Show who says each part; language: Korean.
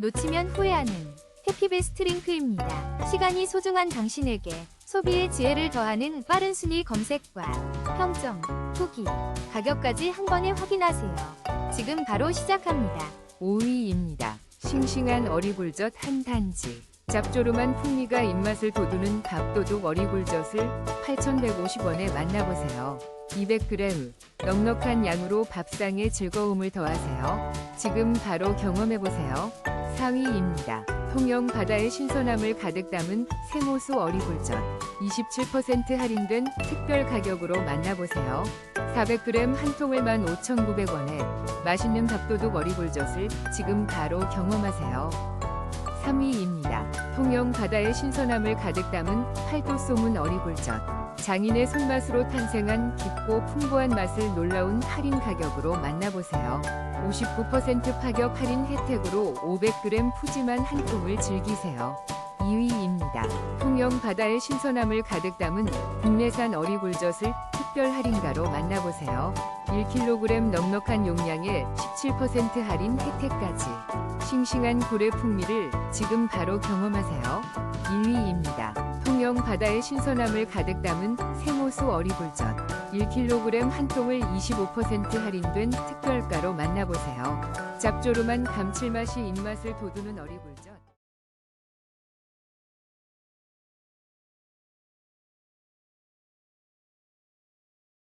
Speaker 1: 놓치면 후회하는 해피베스트 링크입니다. 시간이 소중한 당신에게 소비의 지혜를 더하는 빠른 순위 검색과 평점, 후기, 가격까지 한 번에 확인하세요. 지금 바로 시작합니다.
Speaker 2: 5위입니다. 싱싱한 어리굴젓 한 단지. 짭조름한 풍미가 입맛을 돋우는 밥도둑 어리굴젓을 8,150원에 만나보세요. 200g 넉넉한 양으로 밥상에 즐거움을 더하세요. 지금 바로 경험해보세요. 4위입니다. 통영 바다의 신선함을 가득 담은 생호수 어리굴젓 27% 할인된 특별 가격으로 만나보세요. 400g 한 통을 15,900원에 맛있는 밥도둑 어리굴젓을 지금 바로 경험하세요. 3위입니다. 통영 바다의 신선함을 가득 담은 팔도 쏘문 어리굴젓. 장인의 손맛으로 탄생한 깊고 풍부한 맛을 놀라운 할인 가격으로 만나보세요. 59% 파격 할인 혜택으로 500g 푸짐한 한 통을 즐기세요. 2위입니다. 통영 바다의 신선함을 가득 담은 국내산 어리굴젓을 특별 할인가로 만나보세요. 1kg 넉넉한 용량에 17% 할인 혜택까지. 싱싱한 고래 풍미를 지금 바로 경험하세요. 1위입니다. 통영 바다의 신선함을 가득 담은 생호수 어리굴젓 1kg 한 통을 25% 할인된 특별가로 만나보세요. 짭조름한 감칠맛이 입맛을 돋우는 어리굴젓